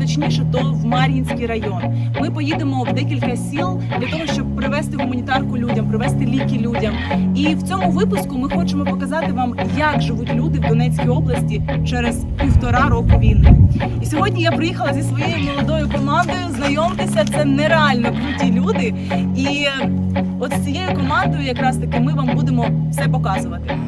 Точніше, то в Мар'їнський район. Ми поїдемо в декілька сіл для того, щоб привезти гуманітарку людям, привезти ліки людям. І в цьому випуску ми хочемо показати вам, як живуть люди в Донецькій області через півтора року війни. І сьогодні я приїхала зі своєю молодою командою. Знайомтеся, це нереально круті люди. І е, от з цією командою, якраз таки, ми вам будемо все показувати.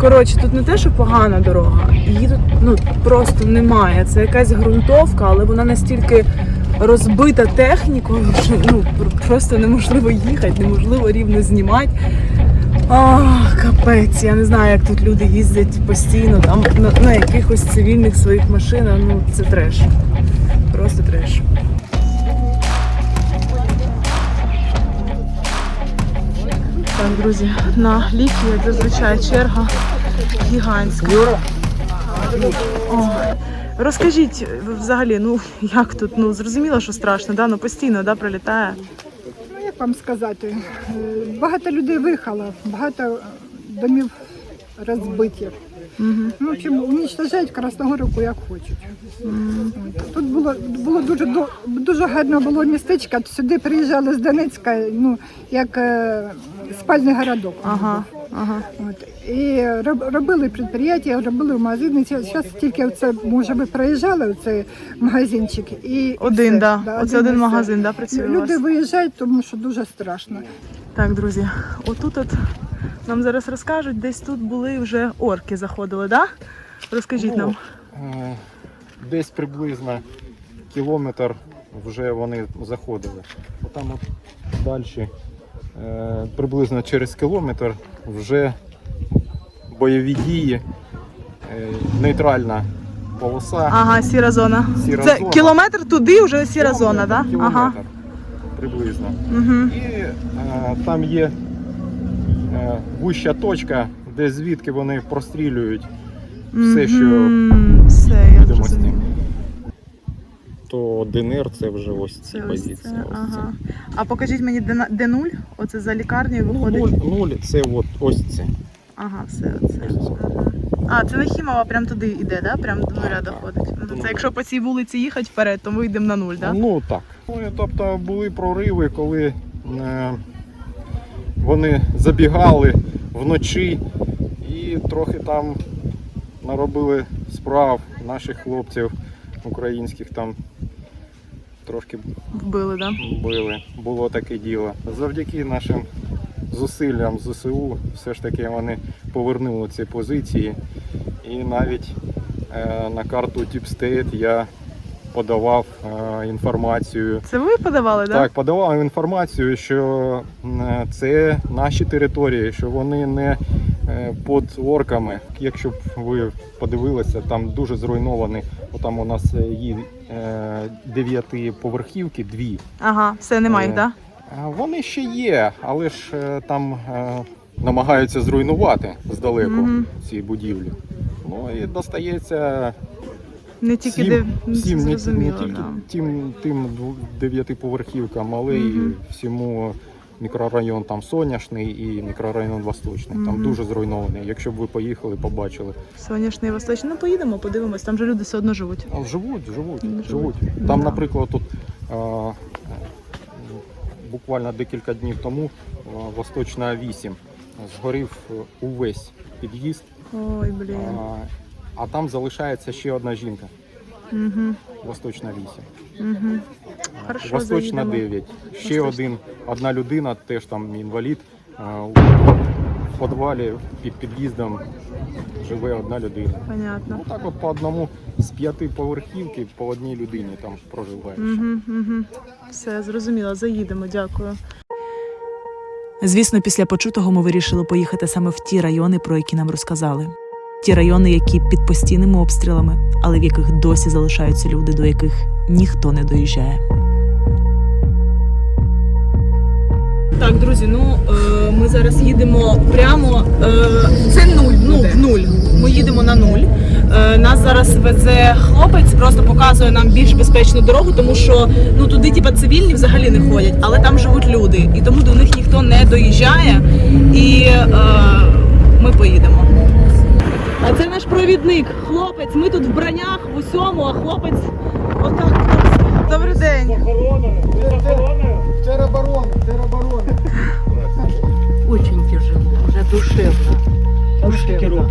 Коротше, тут не те, що погана дорога, її тут ну просто немає. Це якась ґрунтовка, але вона настільки розбита технікою, що ну просто неможливо їхати, неможливо рівно знімати. Ах, капець, я не знаю, як тут люди їздять постійно там на, на якихось цивільних своїх машинах. Ну це треш. Просто треш. Друзі, на ліки, як зазвичай, черга гігантська. О, розкажіть взагалі, ну як тут? Ну зрозуміло, що страшно, да? ну постійно да, прилітає. Ну, як вам сказати, е, багато людей виїхало, багато домів розбиті. Угу. Ну, чим унічтожають Красногоровку як хочуть. Тут було, було дуже, дуже гарне було містечко, сюди приїжджали з Донецька, ну, як е, спальний городок. Ага, ага. От. І роб- робили підприємства, робили магазини. Зараз тільки це, може, ви проїжджали цей магазинчик. І, Один, все. да. Оце один все. магазин, да, працює у Люди вас? виїжджають, тому що дуже страшно. Так, друзі, отут от нам зараз розкажуть, десь тут були вже орки заходили, да? Розкажіть нам. Е, Десь приблизно кілометр вже вони заходили. Отам от далі, е, приблизно через кілометр вже бойові дії, е, нейтральна полоса. Ага, сіра зона. Сіра Це зона. кілометр туди вже сіра Кілометр, зона, да? Ага. приблизно. Угу. І е, там є е, вуща точка, де звідки вони прострілюють все, що Мгм. все, я відомості. То ДНР це вже ось ці Це ось це, ось ага. А покажіть мені, де, на- де нуль? Оце за лікарнею це. Ну, виходить. нуль, нуль це от ось це. Ага, все оце. Мгм. А, це Нахімова прям туди йде, да? Прям до нуля доходить. До Це якщо по цій вулиці їхати вперед, то ми йдемо на нуль, да? Ну так. Ну, і, тобто були прориви, коли е, вони забігали вночі і трохи там наробили справ наших хлопців українських там трошки Вбили, да? били. Було таке діло. Завдяки нашим зусиллям ЗСУ все ж таки вони повернули ці позиції. І навіть е, на карту Deep State я подавав е, інформацію. Це ви подавали, да? Так, подавав інформацію, що м, це наші території, що вони не е, під орками. Якщо б ви подивилися, там дуже зруйновані. Там у нас е, є е, дев'ятиповерхівки, дві. Ага, все, немає їх, Е, да? Вони ще є, але ж е, там е, намагаються зруйнувати здалеку Мгм. ці будівлі. Ну і достається Не тільки всім, де ну, всім не, не тільки да. тим, тим дев'ятиповерхівкам, але й Мгм. всьому мікрорайон там Соняшний і мікрорайон Восточний. Там дуже зруйнований. Якщо б ви поїхали, побачили. Соняшний Восточний. Ну поїдемо, подивимось, там же люди все одно живуть. А живуть, живуть, Живуть. живуть. Там, наприклад, тут е, буквально декілька днів тому е, Восточна 8 згорів е, увесь під'їзд, Ой, блін. а, а там залишається ще одна жінка. Угу. Восточна 8. Угу. Хорошо, Восточна заїдемо. 9. Ще Восточна. один, одна людина, теж там інвалід. У підвалі під під'їздом живе одна людина. Понятно. Ну так от по одному з п'яти поверхівки по одній людині там проживає. Угу, угу. Все, зрозуміло, заїдемо, дякую. Звісно, після почутого ми вирішили поїхати саме в ті райони, про які нам розказали. Ті райони, які під постійними обстрілами, але в яких досі залишаються люди, до яких ніхто не доїжджає. Так, друзі, ну е, ми зараз їдемо прямо. Е, це нуль. Ну, в нуль. Ми їдемо на нуль. Е, нас зараз везе хлопець, просто показує нам більш безпечну дорогу, тому що ну туди, типа, цивільні взагалі не ходять, але там живуть люди, і тому до них ніхто не доїжджає. І е, ми поїдемо. А це наш провідник, хлопець. Ми тут в бранях в усьому, а хлопець отак. Добрий день. Тероборона, тероборона. Очень тяжело, вже душевно. Душевно.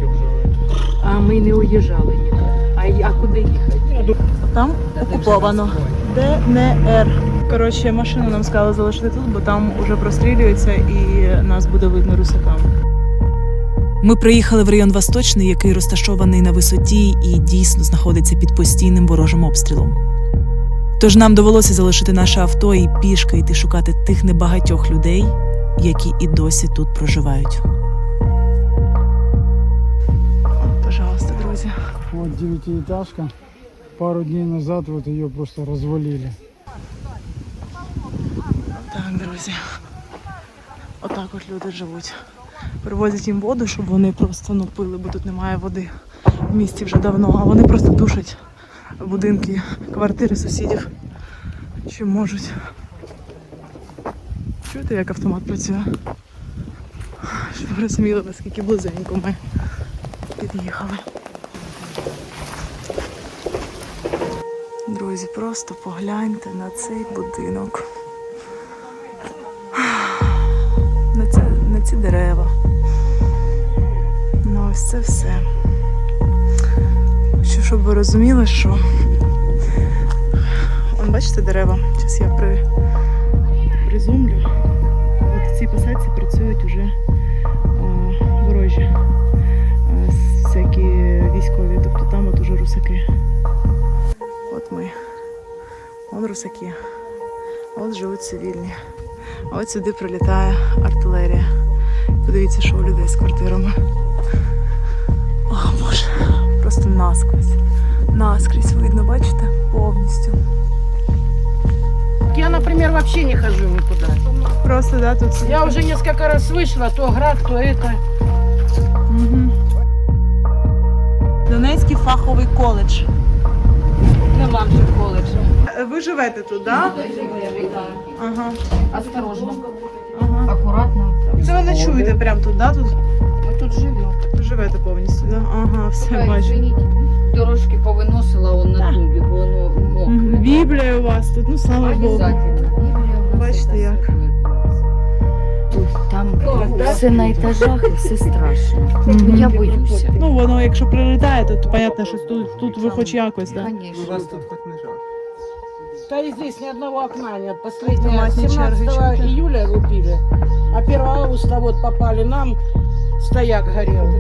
А ми не уїжджали ніде. А, й- а куди їхати? Там окуповано. ДНР. Коротше, машину нам сказали залишити тут, бо там уже прострілюється і нас буде видно русакам. Ми приїхали в район Восточний, який розташований на висоті і дійсно знаходиться під постійним ворожим обстрілом. Тож нам довелося залишити наше авто і пішки йти шукати тих небагатьох людей, які і досі тут проживають. Пожалуйста, друзі. Вот девятиэтажка. Пару дней назад вот ее просто развалили. Так, друзі. Отак от люди живуть. Привозять їм воду, щоб вони просто ну, пили, бо тут немає води в місті вже давно, а вони просто душать будинки, квартири сусідів. Що можуть. Чуєте, як автомат працює? Щоб ви розуміли, наскільки близенько ми під'їхали. Друзі, просто погляньте на цей будинок. Ці дерева. Ну, ось це все. Що, щоб ви розуміли, що. Вон, бачите дерева? Зараз я при... призумлю. От в цій посадці працюють уже ворожі всякі військові. Тобто там от уже русаки. От ми. Вон русаки. От живуть цивільні. От сюди прилітає артилерія. Подивіться, що у людей з квартирами. О, Боже, просто наскрізь. Наскрізь видно, бачите? Повністю. Я, например, вообще не хожу никуда. Просто, да, тут. Я уже несколько раз вышла, то град, то это. Угу. Донецький фаховий коледж. Нема вже коледжу. Ви живете тут, так? Да? Ага. Осторожно, ага. акуратно. Це ви ночуєте прямо тут, да? Тут Ми тут живемо. живете повністю, да? Ага, все бачу. Дорожки повиносила он на тубі, бо воно Мгм. мокре. Біблія у вас тут, ну слава Богу. Обязательно. Бачите, як? Там все на етажах і все страшно. Мгм. Я боюся. Ну, воно, якщо прилітає, то, то понятно, що тут, тут ви хоч якось, да? Конечно. Да и здесь ни одного окна нет. Последнее Автоматные 17 черги июля лупили. А 1 августа вот попали нам, стояк горел.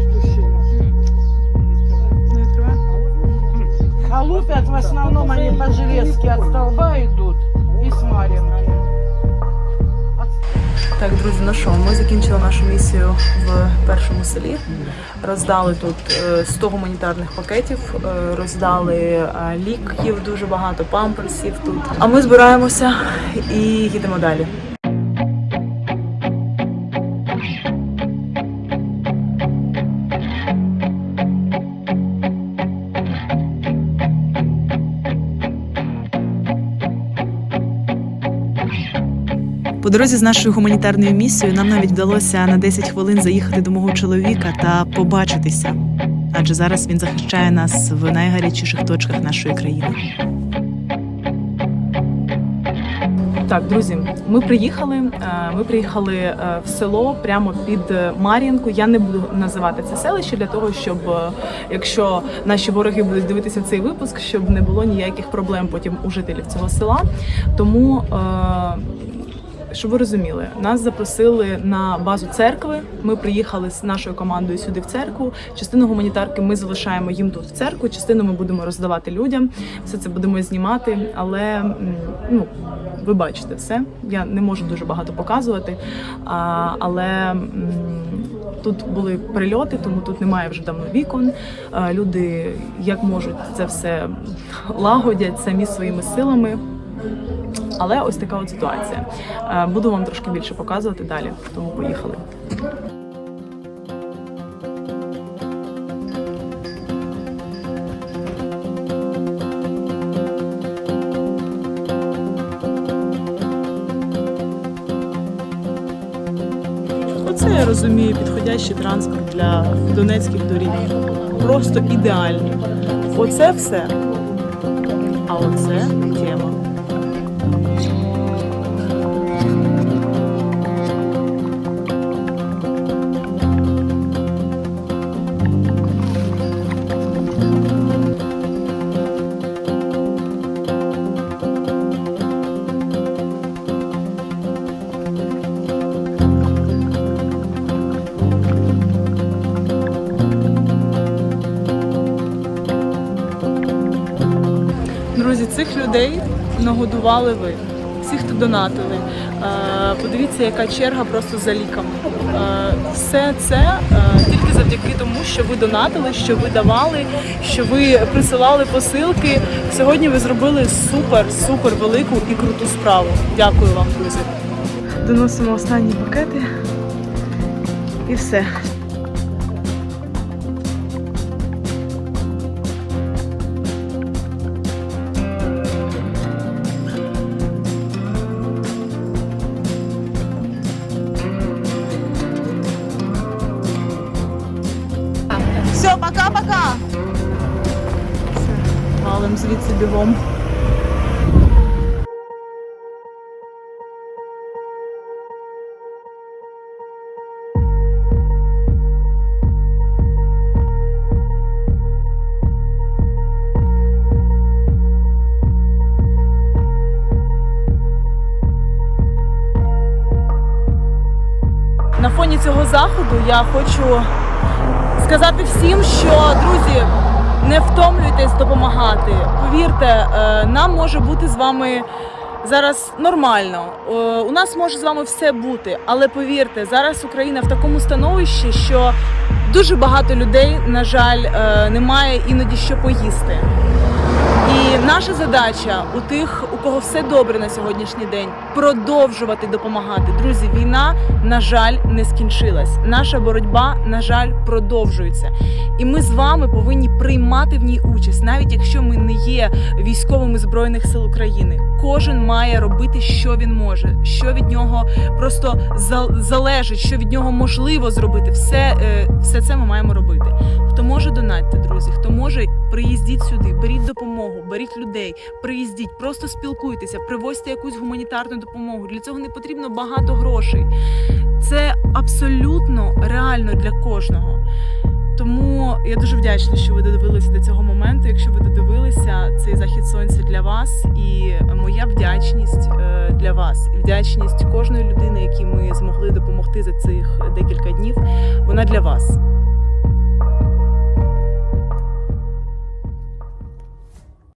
А лупят в основном они по железке от столба идут и с Маринки. Так, друзі, ну що, ми закінчили нашу місію в першому селі. Роздали тут е, 100 гуманітарних пакетів, е, роздали е, ліків дуже багато, памперсів тут. А ми збираємося і їдемо далі. По дорозі з нашою гуманітарною місією нам навіть вдалося на 10 хвилин заїхати до мого чоловіка та побачитися. Адже зараз він захищає нас в найгарячіших точках нашої країни. Так, друзі, ми приїхали. е, Ми приїхали е, в село прямо під е, Мар'їнку. Я не буду називати це селище для того, щоб якщо наші вороги будуть дивитися цей випуск, щоб не було ніяких проблем потім у жителів цього села. Тому. Щоб ви розуміли, нас запросили на базу церкви. Ми приїхали з нашою командою сюди в церкву. Частину гуманітарки ми залишаємо їм тут в церкву. Частину ми будемо роздавати людям. Все це будемо знімати. Але ну ви бачите все. Я не можу дуже багато показувати. Але тут були прильоти, тому тут немає вже давно вікон. Люди як можуть це все лагодять самі своїми силами. Але ось така от ситуація. Е, Буду вам трошки більше показувати далі, тому поїхали. Оце я розумію підходящий транспорт для донецьких доріг. Просто ідеальні. Оце все. А оце тема. Цих людей нагодували ви. Всі, хто донатили. Е, Подивіться, яка черга просто за ліками. Е, Все це е, тільки завдяки тому, що ви донатили, що ви давали, що ви присилали посилки. Сьогодні ви зробили супер, супер велику і круту справу. Дякую вам, друзі. Доносимо останні пакети і. Все, Звідси бігом. На фоні цього заходу я хочу сказати всім, що друзі, не втомлюйтесь допомагати. Повірте, е, нам може бути з вами зараз нормально. Е, У нас може з вами все бути, але повірте, зараз Україна в такому становищі, що дуже багато людей, на жаль, е, немає іноді що поїсти. І наша задача у тих, у кого все добре на сьогоднішній день, продовжувати допомагати. Друзі, війна, на жаль, не скінчилась. Наша боротьба, на жаль, продовжується. І ми з вами повинні приймати в ній участь, навіть якщо ми не є військовими збройних сил України. Кожен має робити, що він може, що від нього просто залежить, що від нього можливо зробити. Все, е, все це ми маємо робити. Хто може донатьте, друзі, хто може, приїздіть сюди, беріть допомогу, беріть людей, приїздіть, просто спілкуйтеся, привозьте якусь гуманітарну допомогу. Для цього не потрібно багато грошей. Це абсолютно реально для кожного. Тому я дуже вдячна, що ви додивилися до цього моменту. Якщо ви додивилися, цей захід сонця для вас, і моя вдячність е, для вас, і вдячність кожної людини, якій ми змогли допомогти за цих декілька днів. Вона для вас.